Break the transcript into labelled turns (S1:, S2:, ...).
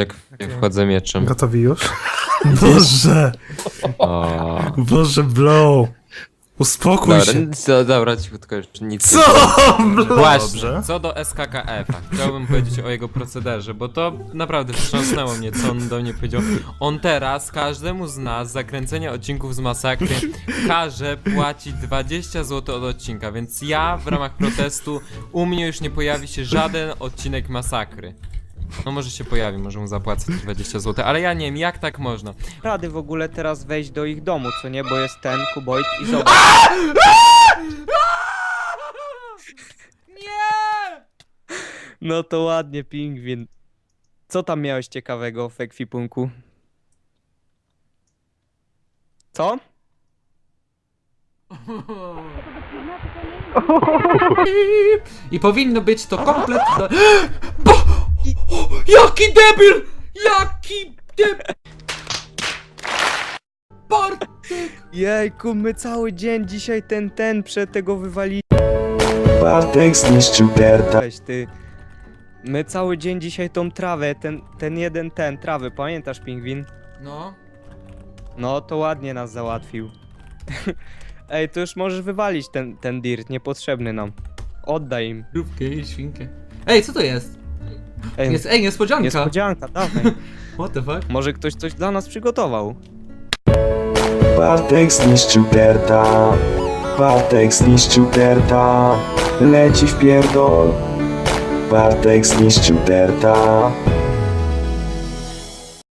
S1: jak wchodzę mieczem.
S2: Gotowi już? Boże!
S1: O.
S2: Boże, blow! Uspokój
S1: Dobra,
S2: się.
S1: co, dobra, cichutko już nic
S2: Co? Blow?
S1: Właśnie,
S2: Dobrze.
S1: co do SKKF-a, chciałbym powiedzieć o jego procederze, bo to naprawdę wstrząsnęło mnie, co on do mnie powiedział. On teraz każdemu z nas za kręcenie odcinków z masakry każe płacić 20 zł od odcinka, więc ja w ramach protestu u mnie już nie pojawi się żaden odcinek masakry. No może się pojawi, może mu zapłacę te 20 zł, ale ja nie wiem, jak tak można.
S3: rady w ogóle teraz wejść do ich domu, co nie? Bo jest ten Kuboid i zobacz.
S1: Nie!
S3: No to ładnie, pingwin. Co tam miałeś ciekawego w ekwipunku? Co?
S4: I powinno być to komplet do... Bo... O, jaki debil! Jaki debil! Bart!
S3: Jejku, my cały dzień dzisiaj ten, ten przed tego wywaliłeś,
S5: Bartek zniszczył Berta.
S3: ty. My cały dzień dzisiaj tą trawę, ten, ten jeden, ten, trawę, pamiętasz, pingwin?
S4: No.
S3: No, to ładnie nas załatwił. Ej, to już możesz wywalić ten, ten dirt, niepotrzebny nam. Oddaj im.
S4: Rówkę i świnkę. Ej, co to jest?
S3: Ej,
S4: jest ej, niespodzianka.
S3: niespodzianka, dawaj.
S4: What the fuck?
S3: Może ktoś coś dla nas przygotował.
S5: Bartek zniszczył Berta. Bartek zniszczył Berta. Leci w pierdol. Bartek zniszczył Berta.